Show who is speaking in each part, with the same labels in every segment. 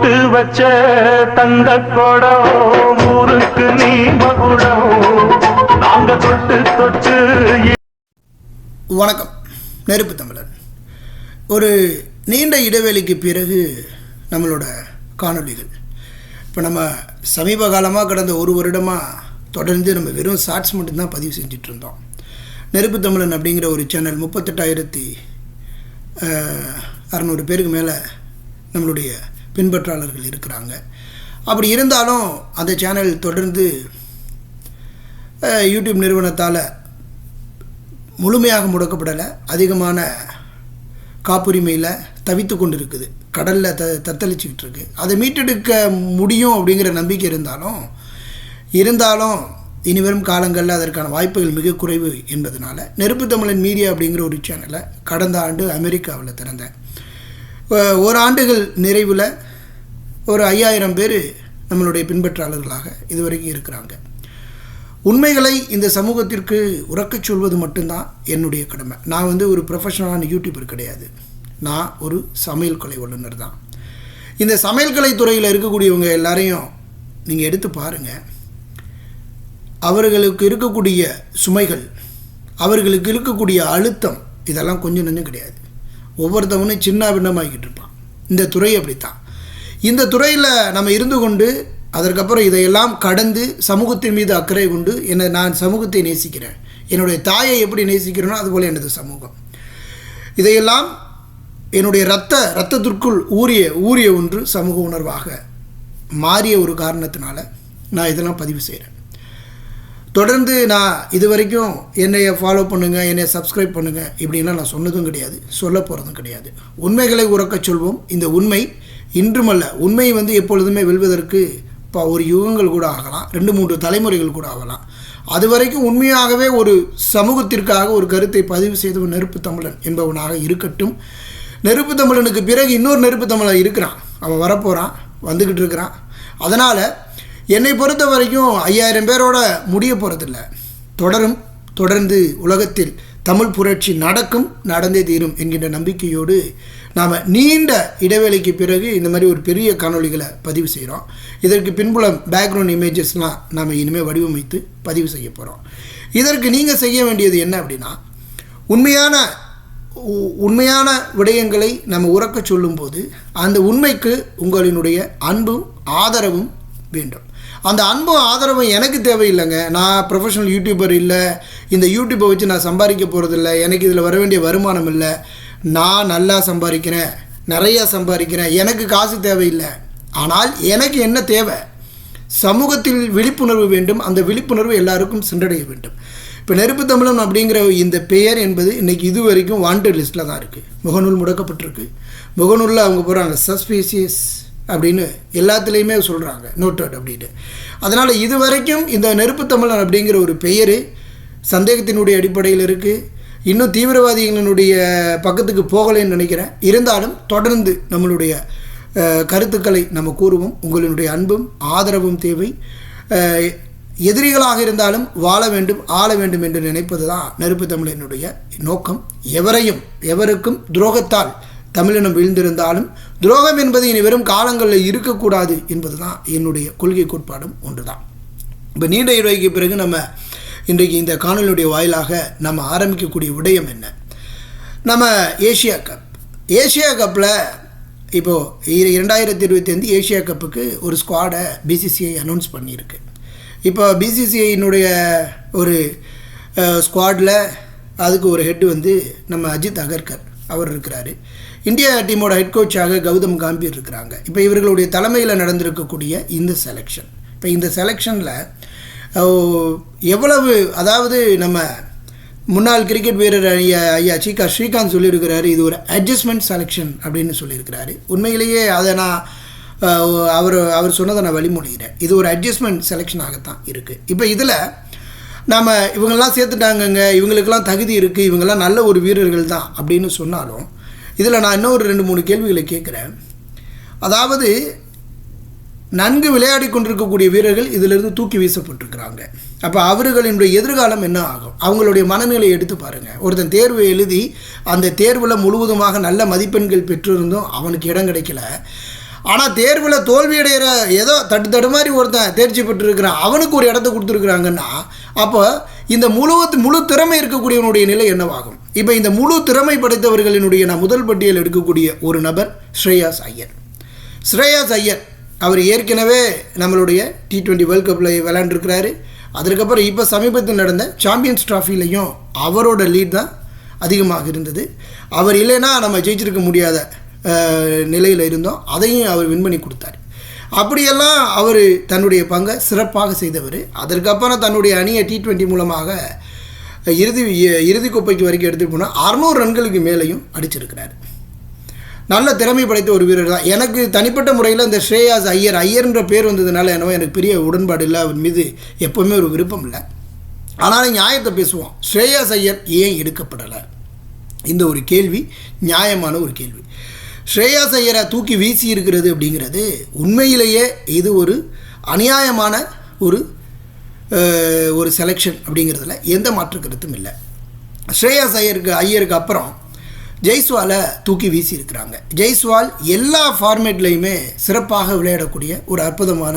Speaker 1: போட்டு வச்ச தங்க குடம் ஊருக்கு நீ மகுடம். நாங்க தொட்டு தொட்டு
Speaker 2: வணக்கம். நெருப்பு தமிழன் ஒரு நீண்ட இடைவெளிக்கு பிறகு நம்மளோட காணொளிகள். இப்போ நம்ம சமீப காலமாக கடந்த ஒரு வருடமாக தொடர்ந்து நம்ம வெறும் ஷார்ட்ஸ் மட்டும்தான் பதிவு செஞ்சுட்டு இருந்தோம் நெருப்பு தமிழன் அப்படிங்கிற ஒரு சேனல் முப்பத்தெட்டாயிரத்தி அறநூறு பேருக்கு மேலே நம்மளுடைய பின்பற்றாளர்கள் இருக்கிறாங்க. அப்படி இருந்தாலும் அந்த சேனல் தொடர்ந்து யூடியூப் நிறுவனத்தால் முழுமையாக முடக்கப்படலை. அதிகமான காப்புரிமையில் தவித்து கொண்டு இருக்குது கடலில் த தத்தளிச்சுக்கிட்டு இருக்கு. அதை மீட்டெடுக்க முடியும் அப்படிங்கிற நம்பிக்கை இருந்தாலும் இருந்தாலும் இனி வரும் காலங்களில் அதற்கான வாய்ப்புகள் மிக குறைவு என்பதனால நெருப்பு தமிழன் மீடியா அப்படிங்கிற ஒரு சேனலை கடந்த ஆண்டு அமெரிக்காவில் திறந்தேன். ஓராண்டுகள் ஒரு ஆண்டுகள் நிறைவில் ஒரு ஐயாயிரம் பேர் நம்மளுடைய பின்பற்றாளர்களாக இதுவரைக்கும் இருக்கிறாங்க. உண்மைகளை இந்த சமூகத்திற்கு உறக்கச் சொல்வது மட்டும்தான் என்னுடைய கடமை. நான் வந்து ஒரு ப்ரொஃபஷனலான யூடியூபர் கிடையாது. நான் ஒரு சமையல் கலை வல்லுநர் தான். இந்த சமையல் கலை துறையில் இருக்கக்கூடியவங்க எல்லாரையும் நீங்கள் எடுத்து பாருங்கள் அவர்களுக்கு இருக்கக்கூடிய சுமைகள் அவர்களுக்கு இருக்கக்கூடிய அழுத்தம் இதெல்லாம் கொஞ்சம் நஞ்சம் கிடையாது. ஒவ்வொருத்தவனும் சின்ன பின்னமாகிக்கிட்டு இருப்பான். இந்த துறை அப்படித்தான். இந்த துறையில் நம்ம இருந்து கொண்டு அதற்கப்புறம் இதையெல்லாம் கடந்து சமூகத்தின் மீது அக்கறை கொண்டு என்னை நான் சமூகத்தை நேசிக்கிறேன். என்னுடைய தாயை எப்படி நேசிக்கிறேனோ அதுபோல் எனது சமூகம். இதையெல்லாம் என்னுடைய ரத்த ரத்தத்திற்குள் ஊறிய ஊறிய ஒன்று சமூக உணர்வாக மாறிய ஒரு காரணத்தினால நான் இதெல்லாம் பதிவு செய்கிறேன் தொடர்ந்து நான் இது வரைக்கும் என்னைய ஃபாலோ பண்ணுங்கள் என்னை சப்ஸ்கிரைப் பண்ணுங்கள் இப்படின்லாம் நான் சொன்னதும் கிடையாது சொல்ல போகிறதும் கிடையாது. உண்மைகளை உறக்கச் சொல்வோம். இந்த உண்மை இன்றுமல்ல உண்மை வந்து எப்பொழுதுமே வெல்வதற்கு இப்போ ஒரு யுகங்கள் கூட ஆகலாம். ரெண்டு மூன்று தலைமுறைகள் கூட ஆகலாம். அது வரைக்கும் உண்மையாகவே ஒரு சமூகத்திற்காக ஒரு கருத்தை பதிவு செய்தவன் நெருப்பு தமிழன் என்பவனாக இருக்கட்டும். நெருப்பு தமிழனுக்கு பிறகு இன்னொரு நெருப்பு தமிழன் இருக்கிறான். அவன் வரப்போகிறான் வந்துக்கிட்டு இருக்கிறான். அதனால் என்னை பொறுத்த வரைக்கும் ஐயாயிரம் பேரோட முடிய போகிறதில்ல தொடரும் தொடர்ந்து உலகத்தில் தமிழ் புரட்சி நடக்கும் நடந்தே தீரும் என்கின்ற நம்பிக்கையோடு நாம் நீண்ட இடைவேளைக்கு பிறகு இந்த மாதிரி ஒரு பெரிய காணொளிகளை பதிவு செய்கிறோம் இதற்கு பின்புலம் பேக்ரவுண்ட் இமேஜஸ்லாம் நாம் இனிமேல் வடிவமைத்து பதிவு செய்ய போகிறோம் இதற்கு நீங்கள் செய்ய வேண்டியது என்ன அப்படின்னா உண்மையான உ- உண்மையான விடயங்களை நம்ம உறக்கச் சொல்லும்போது அந்த உண்மைக்கு உங்களினுடைய அன்பும் ஆதரவும் வேண்டும். அந்த அன்பும் ஆதரவும் எனக்கு தேவையில்லைங்க. நான் ப்ரொஃபஷனல் யூடியூபர் இல்லை. இந்த யூடியூப்பை வச்சு நான் சம்பாதிக்க போகிறதில்ல எனக்கு இதில் வர வேண்டிய வருமானம் இல்லை. நான் நல்லா சம்பாதிக்கிறேன். நிறையா சம்பாதிக்கிறேன். எனக்கு காசு தேவையில்லை. ஆனால் எனக்கு என்ன தேவை? சமூகத்தில் விழிப்புணர்வு வேண்டும். அந்த விழிப்புணர்வு எல்லாருக்கும் சென்றடைய வேண்டும். இப்போ நெருப்பு தமிழன் அப்படிங்கிற இந்த பெயர் என்பது இன்றைக்கி இது வரைக்கும் வாண்டட் லிஸ்ட்டில் தான் இருக்குது முகநூல் முடக்கப்பட்டிருக்கு. முகநூலில் அவங்க போகிறாங்க சஸ்பீசியஸ். அப்படின்னு எல்லாத்துலேயுமே சொல்கிறாங்க நோட்டட் அப்படின்ட்டு அதனால் இது வரைக்கும் இந்த நெருப்பு தமிழன் அப்படிங்கிற ஒரு பெயர் சந்தேகத்தினுடைய அடிப்படையில் இருக்குது இன்னும் தீவிரவாதிகளினுடைய பக்கத்துக்கு போகலைன்னு நினைக்கிறேன். இருந்தாலும் தொடர்ந்து நம்மளுடைய கருத்துக்களை நம்ம கூறுவோம். உங்களுடைய அன்பும் ஆதரவும் தேவை. எதிரிகளாக இருந்தாலும் வாழ வேண்டும் ஆள வேண்டும் என்று நினைப்பது தான் நெருப்பு தமிழனுடைய நோக்கம். எவரையும் எவருக்கும் துரோகத்தால் தமிழினம் வீழ்ந்திருந்தாலும் துரோகம் என்பது இனி வெறும் காலங்களில் இருக்கக்கூடாது என்பது தான் என்னுடைய கொள்கை கோட்பாடும் ஒன்று தான் இப்போ நீண்ட இடைக்கு பிறகு நம்ம இன்றைக்கு இந்த காணொலியுடைய வாயிலாக நம்ம ஆரம்பிக்கக்கூடிய விடயம் என்ன? நம்ம ஏஷியா கப். ஏஷியா கப்பில் இப்போது இரண்டாயிரத்தி இருபத்தி ஐந்து ஏஷியா கப்புக்கு ஒரு ஸ்குவாடை பிசிசிஐ அனௌன்ஸ் பண்ணியிருக்கு. இப்போ பிசிசிஐனுடைய ஒரு ஸ்குவாடில் அதுக்கு ஒரு ஹெட் வந்து நம்ம அஜித் அகர்கர். அவர் இருக்கிறாரு. இந்தியா டீமோட ஹெட் கோச்சாக கௌதம் காம்பீர் இருக்கிறாங்க. இப்போ இவர்களுடைய தலைமையில் நடந்திருக்கக்கூடிய இந்த செலெக்ஷன் இப்போ இந்த செலெக்ஷனில் எவ்வளவு அதாவது நம்ம முன்னாள் கிரிக்கெட் வீரர் ஐயா ஐயா சீகா ஸ்ரீகாந்த் சொல்லியிருக்கிறாரு இது ஒரு அட்ஜஸ்ட்மெண்ட் செலெக்ஷன் அப்படின்னு சொல்லியிருக்கிறாரு. உண்மையிலேயே அதை நான் அவர் அவர் சொன்னதை நான் வழிமொழிகிறேன். இது ஒரு அட்ஜஸ்ட்மெண்ட் செலெக்ஷனாகத்தான் இருக்குது இப்போ இதில் நாம் இவங்கெல்லாம் சேர்த்துட்டாங்கங்க இவங்களுக்கெல்லாம் தகுதி இருக்குது இவங்கெல்லாம் நல்ல ஒரு வீரர்கள் தான் அப்படின்னு சொன்னாலும் இதில் நான் இன்னும் ஒரு ரெண்டு மூணு கேள்விகளை கேட்குறேன். அதாவது நன்கு விளையாடி கொண்டிருக்கக்கூடிய வீரர்கள் இதிலிருந்து தூக்கி வீசப்பட்டிருக்கிறாங்க. அப்போ அவர்களினுடைய எதிர்காலம் என்ன ஆகும்? அவங்களுடைய மனநிலையை எடுத்து பாருங்கள் ஒருத்தன் தேர்வு எழுதி அந்த தேர்வில் முழுவதுமாக நல்ல மதிப்பெண்கள் பெற்றிருந்தும் அவனுக்கு இடம் கிடைக்கல. ஆனால் தேர்வில் தோல்வியடைகிற ஏதோ தட்டு தடு மாதிரி ஒருத்தன் தேர்ச்சி பெற்றிருக்கிறான் அவனுக்கு ஒரு இடத்த கொடுத்துருக்குறாங்கன்னா அப்போ இந்த முழு முழு திறமை இருக்கக்கூடியவனுடைய நிலை என்னவாகும்? இப்போ இந்த முழு திறமை படைத்தவர்களினுடைய நான் முதல் பட்டியல் எடுக்கக்கூடிய ஒரு நபர் ஸ்ரேயாஸ் ஐயர். ஸ்ரேயாஸ் ஐயர் அவர் ஏற்கனவே நம்மளுடைய டி ட்வெண்ட்டி வேர்ல்ட் கப்பில் விளையாண்டுருக்கிறாரு. அதற்கப்புறம் இப்போ சமீபத்தில் நடந்த சாம்பியன்ஸ் ட்ராஃபிலையும் அவரோட லீட் தான் அதிகமாக இருந்தது. அவர் இல்லைன்னா நம்ம ஜெயிச்சிருக்க முடியாத நிலையில் இருந்தோம். அதையும் அவர் வின் பண்ணி கொடுத்தாரு. அப்படியெல்லாம் அவர் தன்னுடைய பங்கை சிறப்பாக செய்தவர். அதற்கப்புறம் தன்னுடைய அணியை டி டுவெண்ட்டி மூலமாக இறுதி இறுதி குப்பைக்கு வரைக்கும் எடுத்துகிட்டு போனால் அறநூறு ரன்களுக்கு மேலேயும் அடிச்சிருக்கிறார். நல்ல திறமை படைத்த ஒரு வீரர் தான். எனக்கு தனிப்பட்ட முறையில் இந்த ஸ்ரேயாஸ் ஐயர் ஐயர்ன்ற பேர் வந்ததுனால என்னவோ எனக்கு பெரிய உடன்பாடு இல்லை. அவர் மீது எப்போவுமே ஒரு விருப்பம் இல்லை. ஆனாலும் நியாயத்தை பேசுவோம். ஸ்ரேயாஸ் ஐயர் ஏன் எடுக்கப்படலை? இந்த ஒரு கேள்வி நியாயமான ஒரு கேள்வி. ஸ்ரேயாஸ் ஐயரை தூக்கி வீசி இருக்கிறது அப்படிங்கிறது உண்மையிலேயே இது ஒரு அநியாயமான ஒரு ஒரு செலெக்ஷன் அப்படிங்கிறதுல எந்த மாற்று கருத்தும் இல்லை. ஸ்ரேயாஸ் ஐயருக்கு ஐயருக்கு அப்புறம் ஜெய்ஸ்வாலை தூக்கி வீசியிருக்கிறாங்க ஜெய்ஸ்வால் எல்லா ஃபார்மேட்லேயுமே சிறப்பாக விளையாடக்கூடிய ஒரு அற்புதமான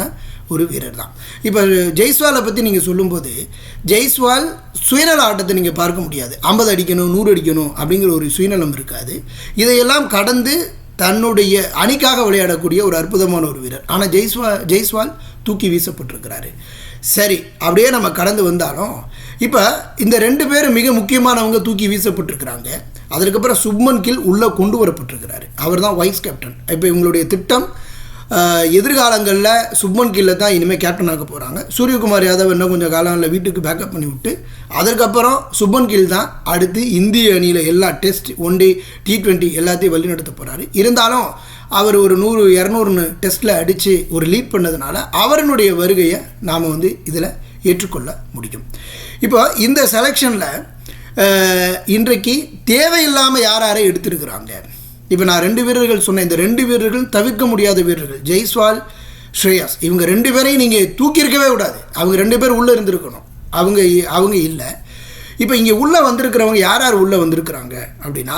Speaker 2: ஒரு வீரர் தான். இப்போ ஜெய்ஸ்வாலை பற்றி நீங்கள் சொல்லும்போது ஜெய்ஸ்வால் சுயநல ஆட்டத்தை நீங்கள் பார்க்க முடியாது. ஐம்பது அடிக்கணும் நூறு அடிக்கணும் அப்படிங்கிற ஒரு சுயநலம் இருக்காது. இதையெல்லாம் கடந்து தன்னுடைய அணிக்காக விளையாடக்கூடிய ஒரு அற்புதமான ஒரு வீரர். ஆனால் ஜெய்ஸ்வா ஜெய்ஸ்வால் தூக்கி வீசப்பட்டிருக்கிறாரு. சரி அப்படியே நம்ம கடந்து வந்தாலும் இப்போ இந்த ரெண்டு பேரும் மிக முக்கியமானவங்க தூக்கி வீசப்பட்டிருக்கிறாங்க. அதற்கப்புறம் சுப்மன் கில் உள்ளே கொண்டு வரப்பட்டிருக்கிறாரு. அவர் தான் வைஸ் கேப்டன் இப்போ இவங்களுடைய திட்டம் எதிர்காலங்களில் சுப்மன் கில்ல தான் இனிமேல் கேப்டன் ஆக போகிறாங்க சூரியகுமார் யாதவ் இன்னும் கொஞ்சம் காலங்களில் வீட்டுக்கு பேக்கப் பண்ணி விட்டு அதற்கப்புறம் சுப்மன் கில் தான் அடுத்து இந்திய அணியில் எல்லா test one day T twenty எல்லாத்தையும் வழிநடத்த போகிறாரு இருந்தாலும் அவர் ஒரு நூறு இரநூறுன்னு டெஸ்ட்டில் அடித்து ஒரு லீட் பண்ணதுனால அவரினுடைய வருகையை நாம் வந்து இதில் ஏற்றுக்கொள்ள முடியும். இப்போ இந்த செலெக்ஷனில் இன்றைக்கு தேவையில்லாமல் யார் யாரை எடுத்திருக்கிறாங்க? இப்போ நான் ரெண்டு வீரர்கள் சொன்னேன். இந்த ரெண்டு வீரர்கள் தவிர்க்க முடியாத வீரர்கள். ஜெய்ஸ்வால் ஸ்ரேயாஸ். இவங்க ரெண்டு பேரையும் நீங்கள் தூக்கியிருக்கவே விடாது அவங்க ரெண்டு பேர் உள்ளே இருந்திருக்கணும். அவங்க அவங்க இல்லை. இப்போ இங்கே உள்ளே வந்திருக்கிறவங்க யார் யார் உள்ளே வந்திருக்கிறாங்க அப்படின்னா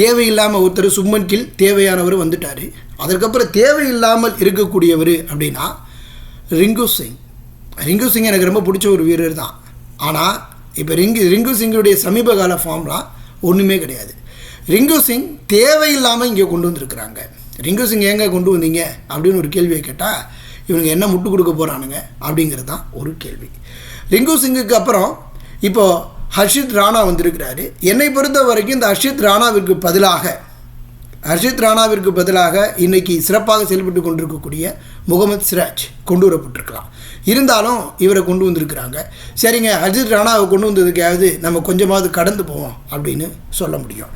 Speaker 2: தேவையில்லாமல் ஒருத்தர் சும்மன் கீழ் தேவையானவர் வந்துட்டார். அதற்கப்புறம் தேவையில்லாமல் இருக்கக்கூடியவர் அப்படின்னா ரிங்கு சிங். ரிங்கு சிங் எனக்கு ரொம்ப பிடிச்ச ஒரு வீரர் தான் ஆனால் இப்போ ரிங்கு ரிங்கு சிங்குடைய சமீப கால ஃபார்ம்லாம் ஒன்றுமே கிடையாது. ரிங்கு சிங் தேவையில்லாமல் இங்கே கொண்டு வந்திருக்கிறாங்க. ரிங்கு சிங் ஏங்க கொண்டு வந்தீங்க? அப்படின்னு ஒரு கேள்வியை கேட்டால் இவனுங்க என்ன முட்டு கொடுக்க போகிறானுங்க அப்படிங்கிறது தான் ஒரு கேள்வி. ரிங்கு சிங்குக்கு அப்புறம் இப்போது ஹர்ஷித் ராணா வந்திருக்கிறாரு. என்னை பொறுத்த வரைக்கும் இந்த ஹர்ஷித் ராணாவிற்கு பதிலாக ஹர்ஷித் ராணாவிற்கு பதிலாக இன்னைக்கு சிறப்பாக செயல்பட்டு கொண்டிருக்கக்கூடிய முகமது சிராஜ் கொண்டு வரப்பட்டிருக்கலாம். இருந்தாலும் இவரை கொண்டு வந்திருக்கிறாங்க. சரிங்க ஹர்ஷித் ராணாவை கொண்டு வந்ததுக்காவது நம்ம கொஞ்சமாவது கடந்து போவோம் அப்படின்னு சொல்ல முடியும்.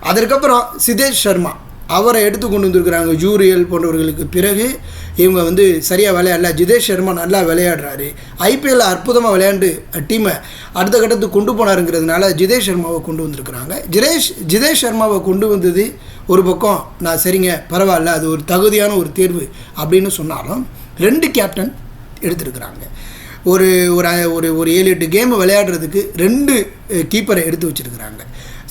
Speaker 2: அதற்கப்புறம் சிதேஷ் சர்மா அவரை எடுத்து கொண்டு வந்திருக்கிறாங்க ஜூரியல் போன்றவர்களுக்கு பிறகு இவங்க வந்து சரியாக விளையாடல. ஜிதேஷ் சர்மா நல்லா விளையாடுறாரு. ஐபிஎல்ல அற்புதமாக விளையாண்டு டீமை அடுத்த கட்டத்துக்கு கொண்டு போனாருங்கிறதுனால ஜிதேஷ் சர்மாவை கொண்டு வந்திருக்கிறாங்க. ஜிதேஷ் ஜிதேஷ் சர்மாவை கொண்டு வந்தது ஒரு பக்கம் நான் சரிங்க பரவாயில்ல அது ஒரு தகுதியான ஒரு தேர்வு அப்படின்னு சொன்னாலும் ரெண்டு கேப்டன் எடுத்துருக்குறாங்க. ஒரு ஒரு ஒரு ஒரு ஏழு எட்டு கேம் விளையாடுறதுக்கு ரெண்டு கீப்பரை எடுத்து வச்சிருக்கிறாங்க.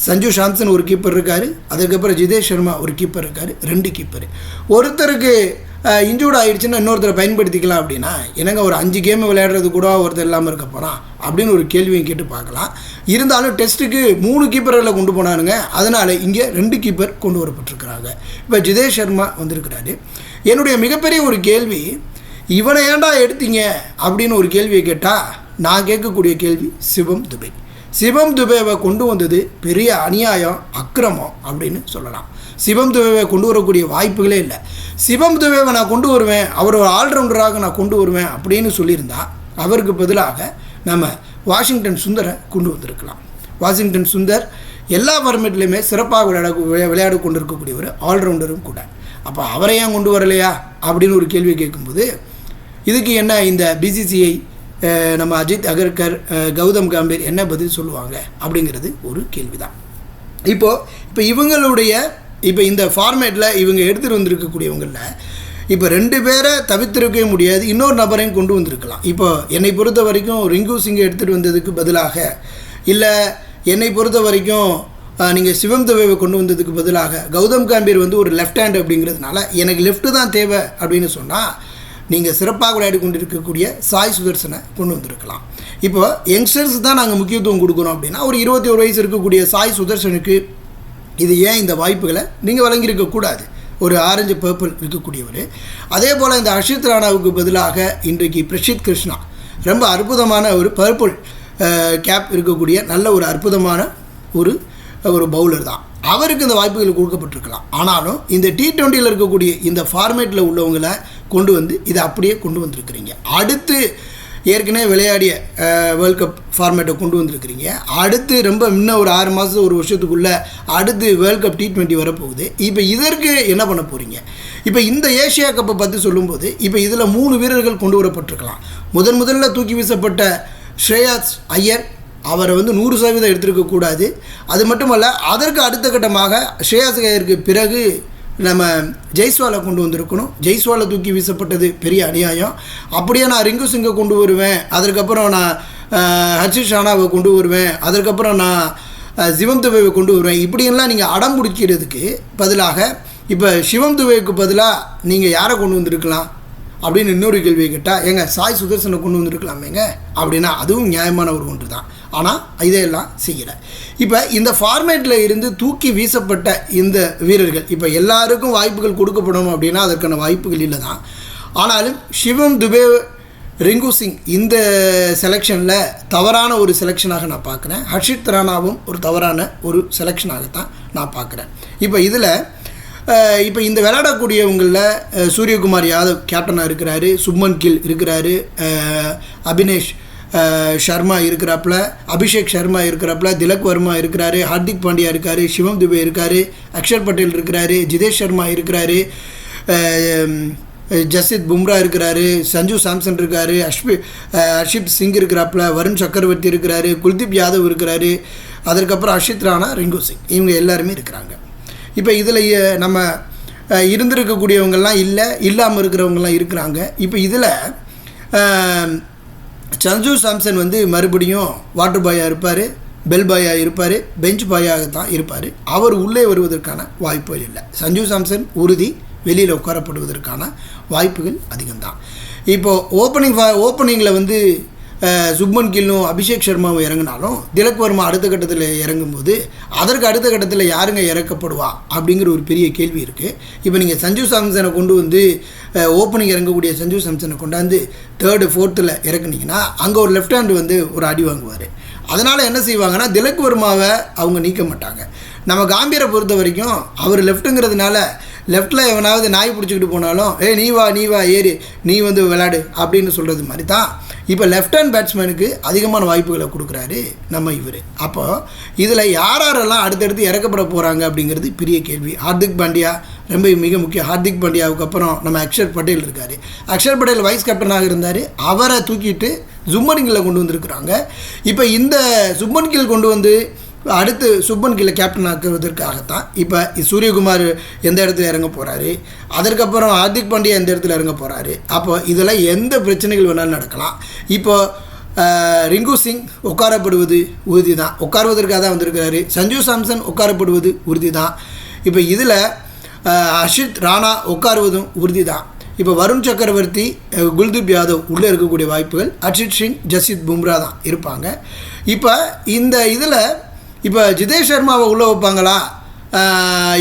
Speaker 2: சஞ்சு சாம்சன் ஒரு கீப்பர் இருக்கார் அதுக்கப்புறம் ஜிதேஷ் சர்மா ஒரு கீப்பர் இருக்கார் ரெண்டு கீப்பர் ஒருத்தருக்கு இன்ஜூர்ட் ஆயிடுச்சுன்னா இன்னொருத்தரை பயன்படுத்திக்கலாம் அப்படின்னா என்னங்க ஒரு அஞ்சு கேம் விளையாடுறது கூட ஒருத்தர் இல்லாமல் இருக்க போகிறான் அப்படின்னு ஒரு கேள்வியும் கேட்டு பார்க்கலாம். இருந்தாலும் டெஸ்ட்டுக்கு மூணு கீப்பர்களை கொண்டு போனானுங்க. அதனால் இங்கே ரெண்டு கீப்பர் கொண்டு வரப்பட்டிருக்கிறாங்க. இப்போ ஜிதேஷ் சர்மா வந்திருக்கிறாரு. என்னுடைய மிகப்பெரிய ஒரு கேள்வி இவனை ஏன்டா எடுத்தீங்க அப்படின்னு ஒரு கேள்வியை கேட்டால் நான் கேட்கக்கூடிய கேள்வி சிவம் துபை. சிவம் துபேவை கொண்டு வந்தது பெரிய அநியாயம் அக்கிரமம் அப்படின்னு சொல்லலாம். சிவம் துபேவை கொண்டு வரக்கூடிய வாய்ப்புகளே இல்லை. சிவம் துபேவை நான் கொண்டு வருவேன் அவர் ஒரு ஆல்ரவுண்டராக நான் கொண்டு வருவேன் அப்படின்னு சொல்லியிருந்தா அவருக்கு பதிலாக நம்ம வாஷிங்டன் சுந்தரை கொண்டு வந்திருக்கலாம். வாஷிங்டன் சுந்தர் எல்லா ஃபார்மேட்லேயுமே சிறப்பாக விளையாட விளையாட கொண்டிருக்கக்கூடியவர் ஆல்ரவுண்டரும் கூட. அப்போ அவரை ஏன் கொண்டு வரலையா? அப்படின்னு ஒரு கேள்வி கேட்கும்போது இதுக்கு என்ன இந்த பிசிசிஐ நம்ம அஜித் அகர்கர் கௌதம் கம்பீர் என்ன பதில் சொல்லுவாங்க அப்படிங்கிறது ஒரு கேள்விதான். இப்போது இப்போ இவங்களுடைய இப்போ இந்த ஃபார்மேட்டில் இவங்க எடுத்துகிட்டு வந்திருக்கக்கூடியவங்களில் இப்போ ரெண்டு பேரை தவிர்த்திருக்கவே முடியாது இன்னொரு நபரையும் கொண்டு வந்திருக்கலாம். இப்போ என்னை பொறுத்த வரைக்கும் ரிங்கு சிங்கை எடுத்துகிட்டு வந்ததுக்கு பதிலாக இல்லை என்னை பொறுத்த வரைக்கும் நீங்கள் சிவம் துவைவை கொண்டு வந்ததுக்கு பதிலாக கௌதம் காம்பீர் வந்து ஒரு லெஃப்ட் ஹேண்ட் அப்படிங்கிறதுனால எனக்கு லெஃப்ட்டு தான் தேவை அப்படின்னு சொன்னால் நீங்கள் சிறப்பாக விளையாடி கொண்டிருக்கக்கூடிய சாய் சுதர்சனை கொண்டு வந்திருக்கலாம். இப்போ யங்ஸ்டர்ஸ் தான் நாங்கள் முக்கியத்துவம் கொடுக்குறோம் அப்படின்னா ஒரு இருபத்தி ஒரு வயசு இருக்கக்கூடிய சாய் சுதர்சனுக்கு இது ஏன் இந்த வாய்ப்புகளை நீங்கள் வழங்கியிருக்கக்கூடாது ஒரு ஆரஞ்சு பர்பிள் இருக்கக்கூடியவர். அதே போல் இந்த அஷித் ராணாவுக்கு பதிலாக இன்றைக்கு பிரஷித் கிருஷ்ணா. ரொம்ப அற்புதமான ஒரு பர்பிள் கேப் இருக்கக்கூடிய நல்ல ஒரு அற்புதமான ஒரு ஒரு பவுலர் தான். அவருக்கு இந்த வாய்ப்புகள் கொடுக்கப்பட்டிருக்கலாம். ஆனாலும் இந்த டி ட்வெண்ட்டியில் இருக்கக்கூடிய இந்த ஃபார்மேட்டில் உள்ளவங்களை கொண்டு வந்து இதை அப்படியே கொண்டு வந்திருக்கிறீங்க. அடுத்து ஏற்கனவே விளையாடிய வேர்ல்ட் கப் ஃபார்மேட்டை கொண்டு வந்திருக்கிறீங்க. அடுத்து ரொம்ப இன்னும் ஒரு ஆறு மாதம் ஒரு வருஷத்துக்குள்ளே அடுத்து வேர்ல்ட் கப் டி ட்வெண்ட்டி வரப்போகுது. இப்போ இதற்கு என்ன பண்ண போகிறீங்க இப்போ இந்த ஏஷியா கப்பை பற்றி சொல்லும்போது இப்போ இதில் மூணு வீரர்கள் கொண்டு வரப்பட்டிருக்கலாம். முதன் முதல்ல தூக்கி வீசப்பட்ட ஸ்ரேயாஸ் ஐயர் அவரை வந்து நூறு சதவீதம் எடுத்திருக்கக்கூடாது. அது மட்டுமல்ல அதற்கு அடுத்த கட்டமாக ஸ்ரேயாஸ் ஐயருக்கு பிறகு நம்ம ஜெய்ஸ்வாலை கொண்டு வந்திருக்கணும். ஜெய்ஸ்வாலை தூக்கி வீசப்பட்டது பெரிய அநியாயம். அப்படியே நான் ரிங்கு சிங்கை கொண்டு வருவேன். அதற்கப்புறம் நான் ஹர்ஷித் ஷானாவை கொண்டு வருவேன். அதற்கப்புறம் நான் சிவம் துபைவை கொண்டு வருவேன். இப்படியெல்லாம் நீங்கள் அடம் பிடிக்கிறதுக்கு பதிலாக இப்போ சிவம் துபைக்கு பதிலாக நீங்கள் யாரை கொண்டு வந்திருக்கலாம்? அப்படின்னு இன்னொரு கேள்வியை கேட்டால் ஏங்க சாய் சுதர்சனை கொண்டு வந்திருக்கலாமேங்க? அப்படின்னா அதுவும் நியாயமான ஒரு ஒன்று தான் ஆனால் இதையெல்லாம் செய்யலை. இப்போ இந்த ஃபார்மேட்டில் இருந்து தூக்கி வீசப்பட்ட இந்த வீரர்கள் இப்போ எல்லாருக்கும் வாய்ப்புகள் கொடுக்கப்படணும் அப்படின்னா அதற்கான வாய்ப்புகள் இல்லை தான் ஆனாலும் சிவம் துபே ரிங்கு சிங் இந்த செலெக்ஷனில் தவறான ஒரு செலெக்ஷனாக நான் பார்க்குறேன். ஹர்ஷித் ராணாவும் ஒரு தவறான ஒரு செலெக்ஷனாகத்தான் நான் பார்க்குறேன். இப்போ இதில் இப்போ இந்த விளையாடக்கூடியவங்களில் சூரியகுமார் யாதவ் கேப்டனாக இருக்கிறாரு சுப்மன் கில் இருக்கிறாரு அபினேஷ் ஷர்மா இருக்கிறாப்புல அபிஷேக் சர்மா இருக்கிறாப்புல திலக் வர்மா இருக்கிறாரு ஹார்திக் பாண்டியா இருக்காரு சிவம் துபே இருக்காரு அக்ஷர் பட்டேல் இருக்கிறாரு ஜிதேஷ் சர்மா இருக்கிறாரு அஹ், ஜஸ்தித் பும்ரா இருக்கிறாரு சஞ்சு சாம்சன் இருக்காரு அஷ்பி அஹ், சிங் இருக்கிறாப்புல வருண் சக்கரவர்த்தி இருக்கிறாரு குல்தீப் யாதவ் இருக்கிறாரு அதற்கப்புறம் அர்ஷித் ராணா ரிங்கு சிங் இவங்க எல்லாருமே இருக்கிறாங்க. இப்போ இதில் நம்ம இருந்திருக்கக்கூடியவங்கள்லாம் இருந்திருக்கக்கூடியவங்கெல்லாம் இல்லை இல்லாமல் இருக்கிறவங்கெல்லாம் இருக்கிறாங்க. இப்போ இதில் சஞ்சு சாம்சன் வந்து மறுபடியும் வாட்டர் பாயாக இருப்பார் பெல் பாயாக இருப்பார் பெஞ்ச் பாயாக தான் இருப்பார். அவர் உள்ளே வருவதற்கான வாய்ப்புகள் இல்லை. சஞ்சு சாம்சன் உறுதி வெளியில் உட்காரப்படுவதற்கான வாய்ப்புகள் அதிகம்தான். இப்போது ஓப்பனிங் ஓப்பனிங்கில் வந்து சுப்மன் கில்லும் அபிஷேக் சர்மாவும் இறங்கினாலும் திலக் வர்மா அடுத்த கட்டத்தில் இறங்கும்போது அதற்கு அடுத்த கட்டத்தில் யாருங்க இறக்கப்படுவா அப்படிங்கிற ஒரு பெரிய கேள்வி இருக்குது இப்போ நீங்கள் சஞ்சு சாம்சனை கொண்டு வந்து ஓப்பனிங் இறங்கக்கூடிய சஞ்சு சாம்சனை கொண்டாந்து தேர்டு ஃபோர்த்தில் இறக்குனீங்கன்னா அங்கே ஒரு லெஃப்ட் ஹேண்டு வந்து ஒரு அடி வாங்குவார். அதனால் என்ன செய்வாங்கன்னா திலக் வர்மாவை அவங்க நீக்க மாட்டாங்க. நம்ம காம்பீரை பொறுத்த வரைக்கும் அவர் லெஃப்ட்டுங்கிறதுனால லெஃப்ட்டில் எவனாவது நாய் பிடிச்சிக்கிட்டு போனாலும் ஏய் நீ வா நீ வா ஏறு நீ வந்து விளையாடு அப்படின்னு சொல்கிறது மாதிரி தான் இப்போ லெஃப்ட் ஹேண்ட் பேட்ஸ்மேனுக்கு அதிகமான வாய்ப்புகளை கொடுக்குறாரு நம்ம இவர். அப்போ இதில் யார் யாரெல்லாம் அடுத்தடுத்து இறக்கப்பட போகிறாங்க அப்படிங்கிறது பெரிய கேள்வி. ஹார்திக் பாண்டியா ரொம்ப மிக முக்கியம். ஹார்திக் பாண்டியாவுக்கு அப்புறம் நம்ம அக்ஷர் பட்டேல் இருக்கார். அக்ஷர் பட்டேல் வைஸ் கேப்டனாக இருந்தார். அவரை தூக்கிட்டு ஜும்மன் கில்லை கொண்டு வந்திருக்கிறாங்க. இப்போ இந்த சுப்மன் கில் கொண்டு வந்து அடுத்து சுப்பன் கில்லை கேப்டன் ஆக்குவதற்காகத்தான் இப்போ சூரியகுமார் எந்த இடத்துல இறங்க போகிறாரு அதற்கப்புறம் ஹார்திக் பாண்டியா எந்த இடத்துல இறங்க போகிறாரு அப்போ இதெல்லாம் எந்த பிரச்சனைகள் வேணாலும் நடக்கலாம். இப்போ ரிங்கு சிங் உட்காரப்படுவது உறுதி தான் உட்காருவதற்காக தான் வந்திருக்கிறாரு. சஞ்சு சாம்சன் உட்காரப்படுவது உறுதி தான் இப்போ இதில் அஷித் ராணா உட்காருவதும் உறுதி தான் இப்போ வருண் சக்கரவர்த்தி குல்தீப் யாதவ் உள்ளே இருக்கக்கூடிய வாய்ப்புகள் அர்ஷித் சிங் ஜஸ்ஜித் பும்ரா தான் இருப்பாங்க. இப்போ இந்த இதில் இப்போ ஜிதேஷ் சர்மாவை உள்ளே வைப்பாங்களா?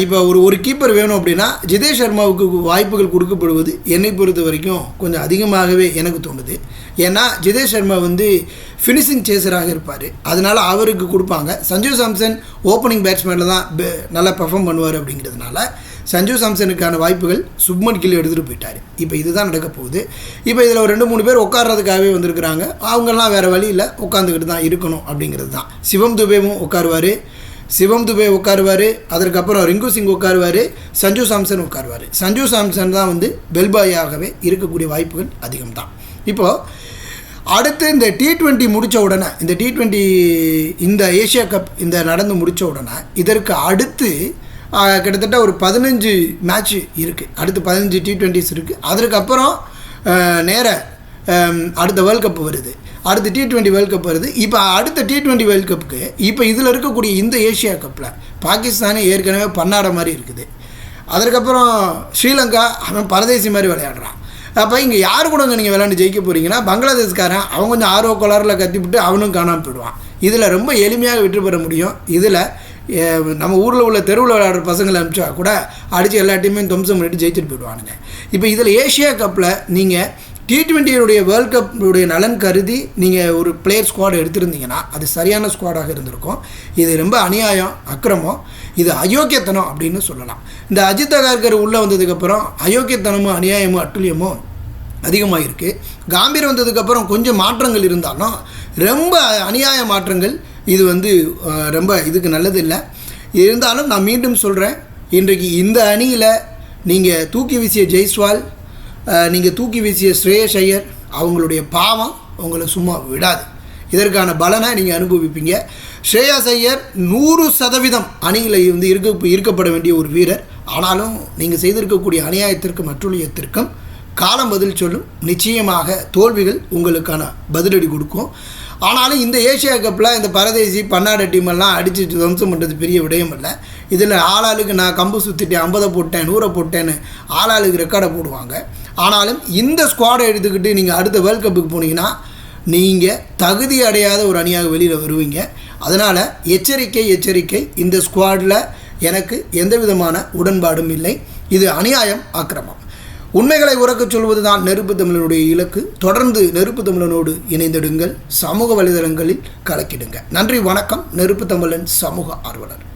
Speaker 2: இப்போ ஒரு ஒரு கீப்பர் வேணும் அப்படின்னா ஜிதேஷ் சர்மாவுக்கு வாய்ப்புகள் கொடுக்கப்படுவது என்னை பொறுத்த வரைக்கும் கொஞ்சம் அதிகமாகவே எனக்கு தோணுது. ஏன்னா ஜிதேஷ் சர்மா வந்து ஃபினிஷிங் சேசராக இருப்பார். அதனால் அவருக்கு கொடுப்பாங்க. சஞ்சு சாம்சன் ஓப்பனிங் பேட்ஸ்மேனில் தான் நல்லா பெர்ஃபார்ம் பண்ணுவார் அப்படிங்கிறதுனால. சஞ்சு சாம்சனுக்கான வாய்ப்புகள் சுப்மன் கில் எடுத்துகிட்டு போயிட்டார். இப்போ இதுதான் நடக்க போகுது. இப்போ இதில் ஒரு ரெண்டு மூணு பேர் உட்கார்றதுக்காகவே வந்திருக்கிறாங்க. அவங்கெல்லாம் வேறு வழியில் உட்காந்துக்கிட்டு தான் இருக்கணும் அப்படிங்கிறது தான். சிவம் துபேவும் உட்காருவார். சிவம் துபே உட்காருவார். அதற்கப்புறம் ரிங்கு சிங் உட்காருவார். சஞ்சு சாம்சன் உட்காருவார். சஞ்சு சாம்சன் தான் வந்து பெல்பாயாகவே இருக்கக்கூடிய வாய்ப்புகள் அதிகம் தான். இப்போது அடுத்து இந்த டி ட்வெண்ட்டி முடித்த உடனே இந்த டி ட்வெண்ட்டி இந்த ஏஷியா கப் இந்த நடந்து முடித்த உடனே இதற்கு அடுத்து கிட்டத்தட்ட ஒரு பதினஞ்சு மேட்ச் இருக்குது அடுத்து பதினஞ்சு டி ட்வெண்ட்டிஸ் இருக்குது அதற்கப்புறம் நேர அடுத்த வேர்ல்ட் கப் வருது. அடுத்து டி ட்வெண்ட்டி வேர்ல்ட் கப் வருது. இப்போ அடுத்த டி டுவெண்ட்டி வேர்ல்ட் கப்புக்கு இப்போ இதில் இருக்கக்கூடிய இந்த ஏஷியா கப்பில் பாகிஸ்தானே ஏற்கனவே பன்னாட மாதிரி இருக்குது. அதற்கப்புறம் ஸ்ரீலங்கா அவன் பரதேசி மாதிரி விளையாடுறான். அப்போ இங்கே யார் கூட நீங்கள் விளையாண்டு ஜெயிக்க போகிறீங்கன்னா பங்களாதேஷ்காரன் அவன் கொஞ்சம் ஆர்வ கோளாறில் கத்திவிட்டு அவனும் காணாமல் போயிடுவான். இதில் ரொம்ப எளிமையாக வெற்றி பெற முடியும். இதில் நம்ம ஊரில் உள்ள தெருவில் விளையாடுற பசங்களை அனுப்பிச்சா கூட அடித்து எல்லா டீமையும் துவம்சம் பண்ணிட்டு ஜெயிச்சுட்டு போயிடுவானுங்க. இப்போ இதில் ஏஷியா கப்பில் நீங்கள் டி ட்வெண்ட்டியுடைய வேர்ல்ட் கப்புடைய நலன் கருதி நீங்கள் ஒரு பிளேயர் ஸ்குவாட் எடுத்திருந்தீங்கன்னா அது சரியான ஸ்குவாடாக இருந்திருக்கும். இது ரொம்ப அநியாயம் அக்கிரமம். இது அயோக்கியத்தனம் அப்படின்னு சொல்லலாம். இந்த அஜித் அகர்கர் உள்ளே வந்ததுக்கப்புறம் அயோக்கியத்தனமும் அநியாயமும் அட்டுழியமும் அதிகமாக இருக்குது காம்பீர் வந்ததுக்கப்புறம் கொஞ்சம் மாற்றங்கள் இருந்தாலும் ரொம்ப அநியாய மாற்றங்கள் இது வந்து ரொம்ப இதுக்கு நல்லது இல்லை இருந்தாலும் நான் மீண்டும் சொல்கிறேன் இன்றைக்கு இந்த அணியில் நீங்கள் தூக்கி வீசிய ஜெய்ஸ்வால் நீங்கள் தூக்கி வீசிய ஸ்ரேயஸ் ஐயர் அவங்களுடைய பாவம் உங்களை சும்மா விடாது. இதற்கான பலனை நீங்கள் அனுபவிப்பீங்க. ஸ்ரேயாஸ் ஐயர் நூறு சதவீதம் அணியில் வந்து இருக்க இருக்கப்பட வேண்டிய ஒரு வீரர். ஆனாலும் நீங்கள் செய்திருக்கக்கூடிய அநியாயத்திற்கும் அட்டுழியத்திற்கும் காலம் பதில் சொல்லும். நிச்சயமாக தோல்விகள் உங்களுக்கான பதிலடி கொடுக்கும். ஆனாலும் இந்த ஏஷியா கப்பில் இந்த பரதேசி பன்னாட டீமெல்லாம் அடித்து துவம்சம் பண்ணுறது பெரிய விடயம் இல்லை. இதில் ஆளாளுக்கு நான் கம்பு சுற்றிட்டேன் ஐம்பதை போட்டேன் நூறை போட்டேன்னு ஆளாளுக்கு ரெக்கார்டை போடுவாங்க. ஆனாலும் இந்த ஸ்குவாடை எடுத்துக்கிட்டு நீங்கள் அடுத்த வேர்ல்ட் கப்புக்கு போனீங்கன்னா நீங்கள் தகுதி அடையாத ஒரு அணியாக வெளியில் வருவீங்க. அதனால் எச்சரிக்கை எச்சரிக்கை இந்த ஸ்குவாடில் எனக்கு எந்த விதமான உடன்பாடும் இல்லை. இது அநியாயம் ஆக்கிரமம் உண்மைகளை உறக்கச் சொல்வதுதான் நெருப்பு தமிழனுடைய இலக்கு. தொடர்ந்து நெருப்பு தமிழனோடு இணைந்திடுங்கள். சமூக வலைதளங்களில் கலக்கிடுங்க. நன்றி வணக்கம். நெருப்பு தமிழன் சமூக ஆர்வலர்.